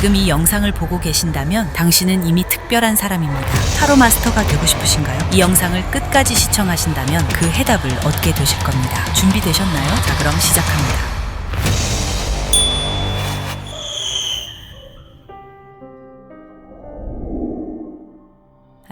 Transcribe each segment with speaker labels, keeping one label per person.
Speaker 1: 지금 이 영상을 보고 계신다면 당신은 이미 특별한 사람입니다. 타로 마스터가 되고 싶으신가요? 이 영상을 끝까지 시청하신다면 그 해답을 얻게 되실 겁니다. 준비되셨나요? 자, 그럼 시작합니다.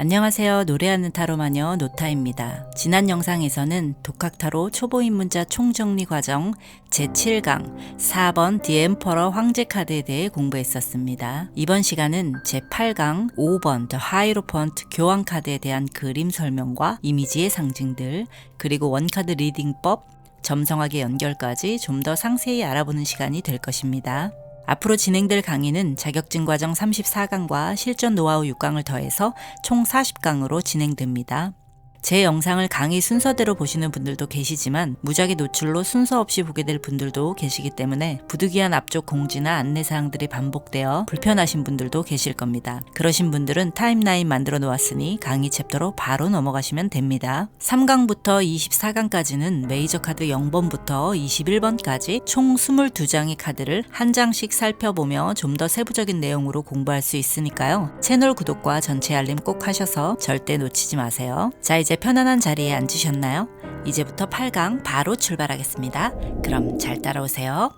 Speaker 1: 안녕하세요. 노래하는 타로 마녀 노타입니다. 지난 영상에서는 독학타로 초보 입문자 총정리 과정 제7강 4번 디엠퍼러 황제 카드에 대해 공부했었습니다. 이번 시간은 제8강 5번 더 하이로펀트 교환 카드에 대한 그림 설명과 이미지의 상징들 그리고 원카드 리딩법 점성학의 연결까지 좀 더 상세히 알아보는 시간이 될 것입니다. 앞으로 진행될 강의는 자격증 과정 34강과 실전 노하우 6강을 더해서 총 40강으로 진행됩니다. 제 영상을 강의 순서대로 보시는 분들도 계시지만 무작위 노출로 순서 없이 보게 될 분들도 계시기 때문에 부득이한 앞쪽 공지나 안내사항들이 반복되어 불편하신 분들도 계실 겁니다. 그러신 분들은 타임라인 만들어 놓았으니 강의 챕터로 바로 넘어가시면 됩니다. 3강부터 24강까지는 메이저 카드 0번부터 21번까지 총 22장의 카드를 한 장씩 살펴보며 좀 더 세부적인 내용으로 공부할 수 있으니까요. 채널 구독과 전체 알림 꼭 하셔서 절대 놓치지 마세요. 자, 이제 편안한 자리에 앉으셨나요? 이제부터 8강 바로 출발하겠습니다. 그럼 잘 따라오세요.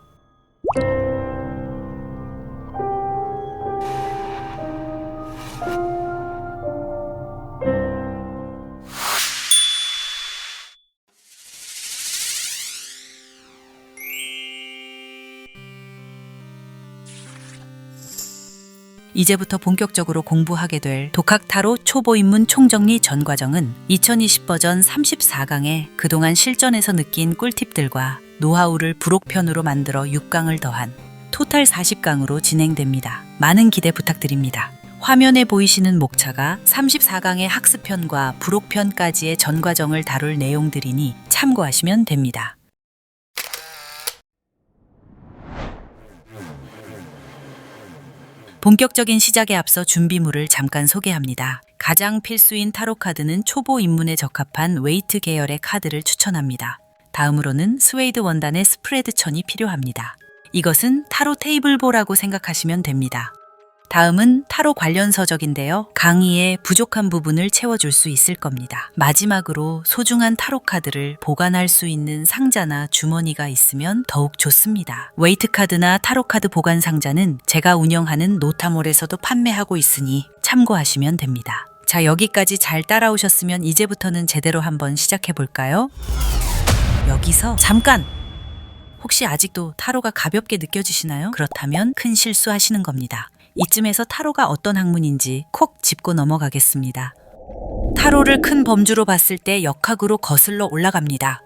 Speaker 1: 이제부터 본격적으로 공부하게 될 독학타로 초보 입문 총정리 전 과정은 2020 버전 34강에 그동안 실전에서 느낀 꿀팁들과 노하우를 부록편으로 만들어 6강을 더한 토탈 40강으로 진행됩니다. 많은 기대 부탁드립니다. 화면에 보이시는 목차가 34강의 학습편과 부록편까지의 전 과정을 다룰 내용들이니 참고하시면 됩니다. 본격적인 시작에 앞서 준비물을 잠깐 소개합니다. 가장 필수인 타로 카드는 초보 입문에 적합한 웨이트 계열의 카드를 추천합니다. 다음으로는 스웨이드 원단의 스프레드 천이 필요합니다. 이것은 타로 테이블보라고 생각하시면 됩니다. 다음은 타로 관련 서적인데요. 강의에 부족한 부분을 채워줄 수 있을 겁니다. 마지막으로 소중한 타로 카드를 보관할 수 있는 상자나 주머니가 있으면 더욱 좋습니다. 웨이트 카드나 타로 카드 보관 상자는 제가 운영하는 노타몰에서도 판매하고 있으니 참고하시면 됩니다. 자, 여기까지 잘 따라오셨으면 이제부터는 제대로 한번 시작해 볼까요? 여기서 잠깐! 혹시 아직도 타로가 가볍게 느껴지시나요? 그렇다면 큰 실수하시는 겁니다. 이쯤에서 타로가 어떤 학문인지 콕 짚고 넘어가겠습니다. 타로를 큰 범주로 봤을 때 역학으로 거슬러 올라갑니다.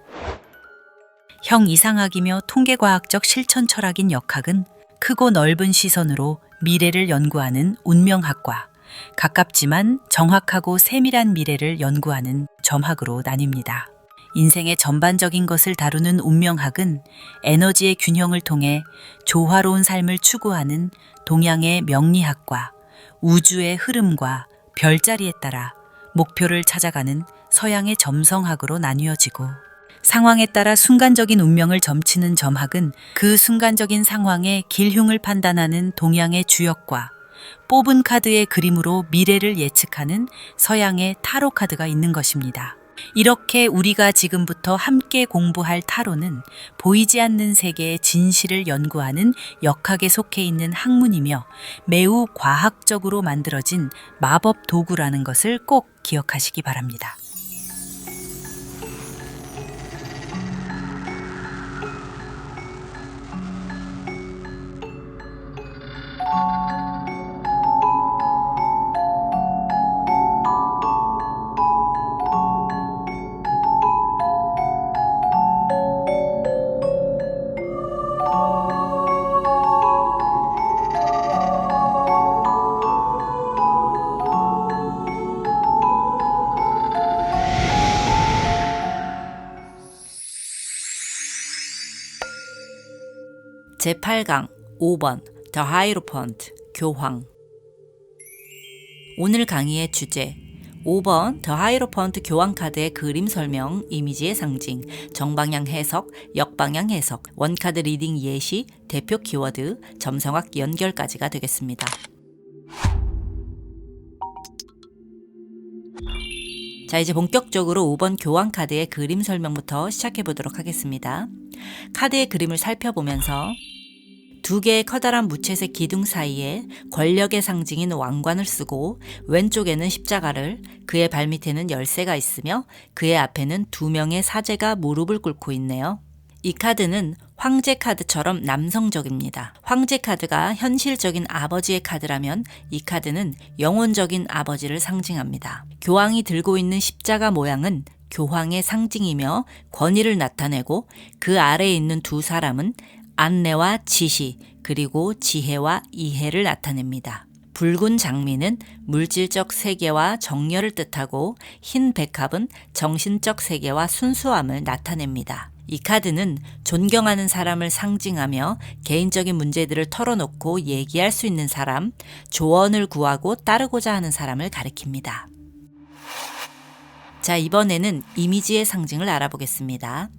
Speaker 1: 형 이상학이며 통계과학적 실천 철학인 역학은 크고 넓은 시선으로 미래를 연구하는 운명학과 가깝지만 정확하고 세밀한 미래를 연구하는 점학으로 나뉩니다. 인생의 전반적인 것을 다루는 운명학은 에너지의 균형을 통해 조화로운 삶을 추구하는 동양의 명리학과 우주의 흐름과 별자리에 따라 목표를 찾아가는 서양의 점성학으로 나뉘어지고 상황에 따라 순간적인 운명을 점치는 점학은 그 순간적인 상황의 길흉을 판단하는 동양의 주역과 뽑은 카드의 그림으로 미래를 예측하는 서양의 타로 카드가 있는 것입니다. 이렇게 우리가 지금부터 함께 공부할 타로는 보이지 않는 세계의 진실을 연구하는 역학에 속해 있는 학문이며 매우 과학적으로 만들어진 마법 도구라는 것을 꼭 기억하시기 바랍니다. 제8강 5번 더 하이로펀트 교황 오늘 강의의 주제
Speaker 2: 5번 더 하이로펀트 교환 카드의 그림 설명, 이미지의 상징, 정방향 해석, 역방향 해석, 원카드 리딩 예시, 대표 키워드, 점성학 연결까지가 되겠습니다. 자, 이제 본격적으로 5번 교환 카드의 그림 설명부터 시작해 보도록 하겠습니다. 카드의 그림을 살펴보면서 두 개의 커다란 무채색 기둥 사이에 권력의 상징인 왕관을 쓰고 왼쪽에는 십자가를 그의 발밑에는 열쇠가 있으며 그의 앞에는 두 명의 사제가 무릎을 꿇고 있네요. 이 카드는 황제 카드처럼 남성적입니다. 황제 카드가 현실적인 아버지의 카드라면 이 카드는 영혼적인 아버지를 상징합니다. 교황이 들고 있는 십자가 모양은 교황의 상징이며 권위를 나타내고 그 아래에 있는 두 사람은 안내와 지시 그리고 지혜와 이해를 나타냅니다. 붉은 장미는 물질적 세계와 정열을 뜻하고 흰 백합은 정신적 세계와 순수함을 나타냅니다. 이 카드는 존경하는 사람을 상징하며 개인적인 문제들을 털어놓고 얘기할 수 있는 사람, 조언을 구하고 따르고자 하는 사람을 가리킵니다. 자, 이번에는 이미지의 상징을 알아보겠습니다.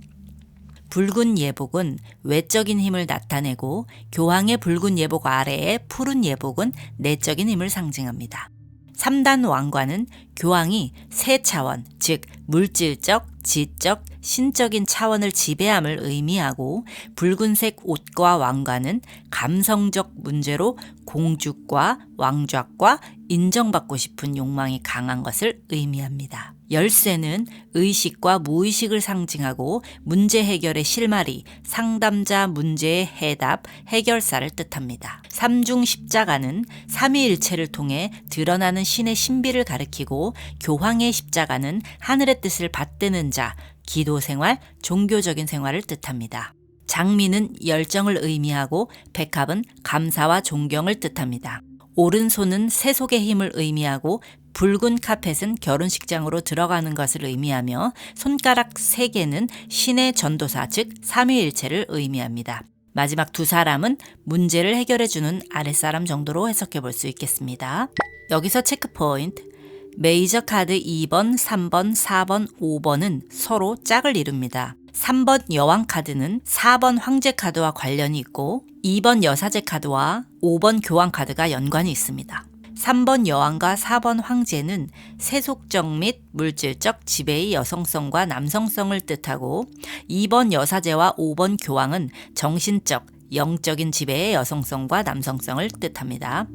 Speaker 2: 붉은 예복은 외적인 힘을 나타내고 교황의 붉은 예복 아래에 푸른 예복은 내적인 힘을 상징합니다. 3단 왕관은 교황이 세 차원, 즉 물질적, 지적, 신적인 차원을 지배함을 의미하고 붉은색 옷과 왕관은 감성적 문제로 공주과 왕좌과 인정받고 싶은 욕망이 강한 것을 의미합니다. 열쇠는 의식과 무의식을 상징하고 문제 해결의 실마리, 상담자 문제의 해답, 해결사를 뜻합니다. 삼중 십자가는 삼위일체를 통해 드러나는 신의 신비를 가리키고 교황의 십자가는 하늘의 뜻을 받드는 자, 기도 생활, 종교적인 생활을 뜻합니다. 장미는 열정을 의미하고 백합은 감사와 존경을 뜻합니다. 오른손은 세속의 힘을 의미하고 붉은 카펫은 결혼식장으로 들어가는 것을 의미하며 손가락 3개는 신의 전도사 즉 삼위일체를 의미합니다. 마지막 두 사람은 문제를 해결해주는 아랫사람 정도로 해석해 볼 수 있겠습니다. 여기서 체크 포인트. 메이저 카드 2번, 3번, 4번, 5번은 서로 짝을 이룹니다. 3번 여왕 카드는 4번 황제 카드와 관련이 있고 2번 여사제 카드와 5번 교황 카드가 연관이 있습니다. 3번 여왕과 4번 황제는 세속적 및 물질적 지배의 여성성과 남성성을 뜻하고 2번 여사제와 5번 교황은 정신적, 영적인 지배의 여성성과 남성성을 뜻합니다.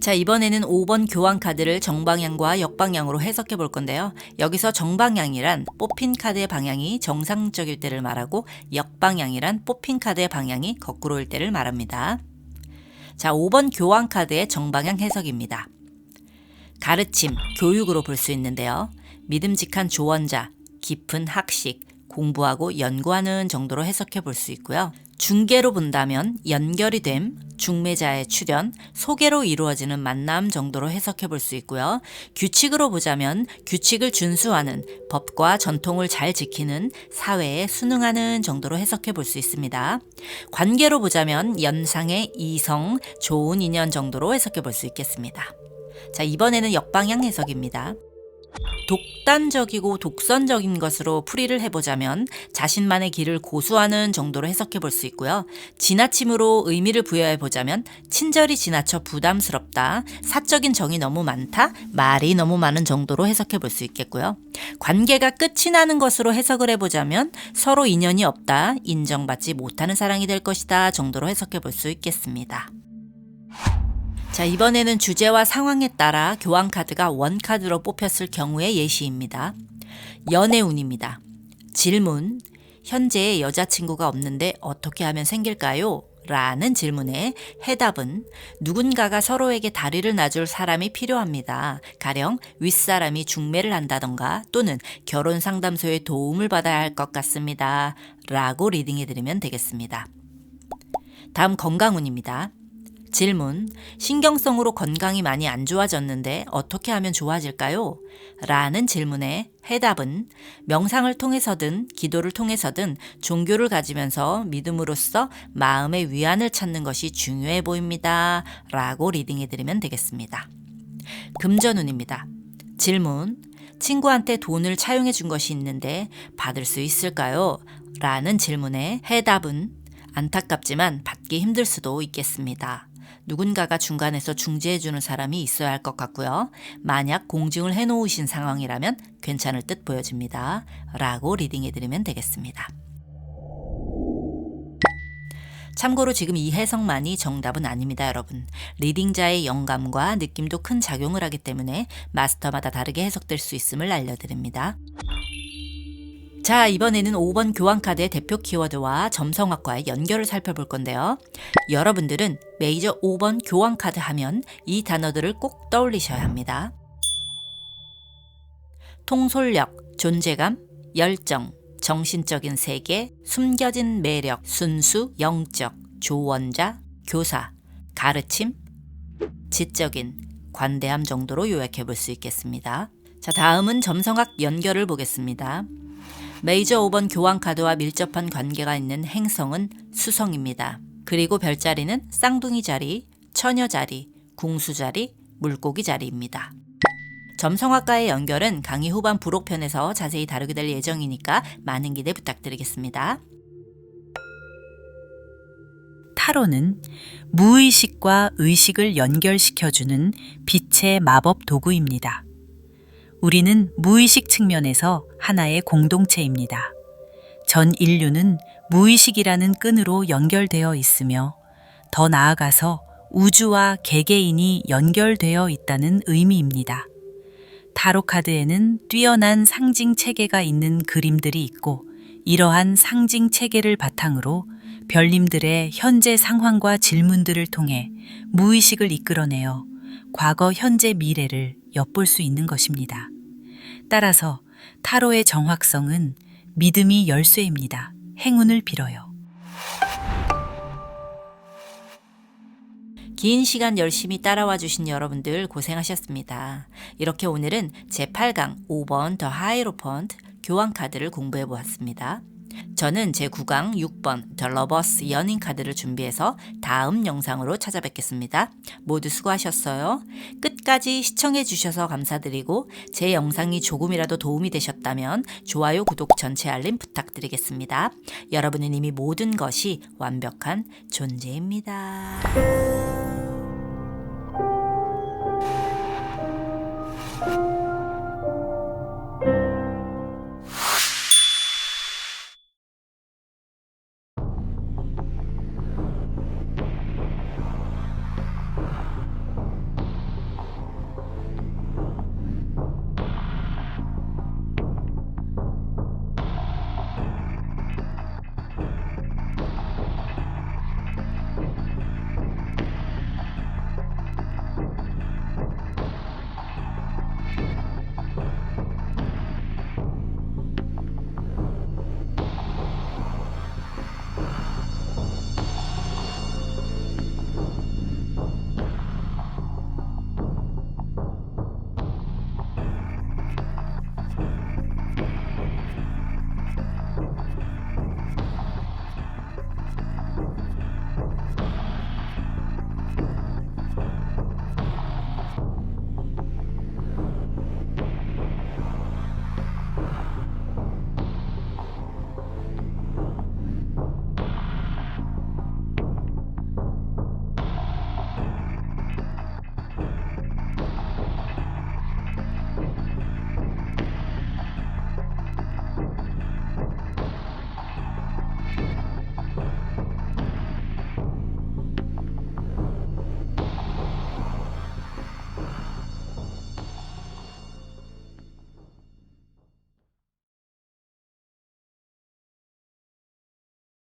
Speaker 2: 자, 이번에는 5번 교환 카드를 정방향과 역방향으로 해석해 볼 건데요. 여기서 정방향이란 뽑힌 카드의 방향이 정상적일 때를 말하고 역방향이란 뽑힌 카드의 방향이 거꾸로일 때를 말합니다. 자, 5번 교환 카드의 정방향 해석입니다. 가르침, 교육으로 볼 수 있는데요. 믿음직한 조언자, 깊은 학식, 공부하고 연구하는 정도로 해석해 볼 수 있고요. 중계로 본다면 연결이 됨, 중매자의 출현, 소개로 이루어지는 만남 정도로 해석해 볼 수 있고요. 규칙으로 보자면 규칙을 준수하는 법과 전통을 잘 지키는 사회에 순응하는 정도로 해석해 볼 수 있습니다. 관계로 보자면 연상의 이성, 좋은 인연 정도로 해석해 볼 수 있겠습니다. 자, 이번에는 역방향 해석입니다. 독단적이고 독선적인 것으로 풀이를 해보자면 자신만의 길을 고수하는 정도로 해석해 볼 수 있고요. 지나침으로 의미를 부여해 보자면 친절이 지나쳐 부담스럽다, 사적인 정이 너무 많다, 말이 너무 많은 정도로 해석해 볼 수 있겠고요. 관계가 끝이 나는 것으로 해석을 해보자면 서로 인연이 없다, 인정받지 못하는 사랑이 될 것이다 정도로 해석해 볼 수 있겠습니다. 자, 이번에는 주제와 상황에 따라 교환 카드가 원 카드로 뽑혔을 경우의 예시입니다. 연애운입니다. 질문. 현재 여자친구가 없는데 어떻게 하면 생길까요? 라는 질문에 해답은 누군가가 서로에게 다리를 놔줄 사람이 필요합니다. 가령 윗사람이 중매를 한다던가 또는 결혼 상담소의 도움을 받아야 할 것 같습니다. 라고 리딩해 드리면 되겠습니다. 다음 건강운입니다. 질문. 신경성으로 건강이 많이 안 좋아졌는데 어떻게 하면 좋아질까요? 라는 질문에 해답은 명상을 통해서든 기도를 통해서든 종교를 가지면서 믿음으로써 마음의 위안을 찾는 것이 중요해 보입니다. 라고 리딩해 드리면 되겠습니다. 금전운입니다. 질문. 친구한테 돈을 차용해 준 것이 있는데 받을 수 있을까요? 라는 질문에 해답은 안타깝지만 받기 힘들 수도 있겠습니다. 누군가가 중간에서 중재해 주는 사람이 있어야 할 것 같고요. 만약 공증을 해 놓으신 상황이라면 괜찮을 듯 보여집니다. 라고 리딩해 드리면 되겠습니다. 참고로 지금 이 해석만이 정답은 아닙니다, 여러분. 리딩자의 영감과 느낌도 큰 작용을 하기 때문에 마스터마다 다르게 해석될 수 있음을 알려드립니다. 자, 이번에는 5번 교환카드의 대표 키워드와 점성학과의 연결을 살펴볼 건데요. 여러분들은 메이저 5번 교환카드 하면 이 단어들을 꼭 떠올리셔야 합니다. 통솔력, 존재감, 열정, 정신적인 세계, 숨겨진 매력, 순수, 영적, 조언자, 교사, 가르침, 지적인, 관대함 정도로 요약해 볼 수 있겠습니다. 자, 다음은 점성학 연결을 보겠습니다. 메이저 5번 교환 카드와 밀접한 관계가 있는 행성은 수성입니다. 그리고 별자리는 쌍둥이 자리, 처녀 자리, 궁수 자리, 물고기 자리입니다. 점성학과의 연결은 강의 후반 부록편에서 자세히 다루게 될 예정이니까 많은 기대 부탁드리겠습니다.
Speaker 1: 타로는 무의식과 의식을 연결시켜주는 빛의 마법 도구입니다. 우리는 무의식 측면에서 하나의 공동체입니다. 전 인류는 무의식이라는 끈으로 연결되어 있으며 더 나아가서 우주와 개개인이 연결되어 있다는 의미입니다. 타로 카드에는 뛰어난 상징 체계가 있는 그림들이 있고 이러한 상징 체계를 바탕으로 별님들의 현재 상황과 질문들을 통해 무의식을 이끌어내어 과거, 현재, 미래를 엿볼 수 있는 것입니다. 따라서 타로의 정확성은 믿음이 열쇠입니다. 행운을 빌어요.
Speaker 2: 긴 시간 열심히 따라와 주신 여러분들 고생하셨습니다. 이렇게 오늘은 제8강 5번 더 하이로펀트 교환 카드를 공부해 보았습니다. 저는 제 9강 6번 더 러버스 연인 카드를 준비해서 다음 영상으로 찾아뵙겠습니다. 모두 수고하셨어요. 끝까지 시청해 주셔서 감사드리고 제 영상이 조금이라도 도움이 되셨다면 좋아요, 구독, 전체 알림 부탁드리겠습니다. 여러분은 이미 모든 것이 완벽한 존재입니다.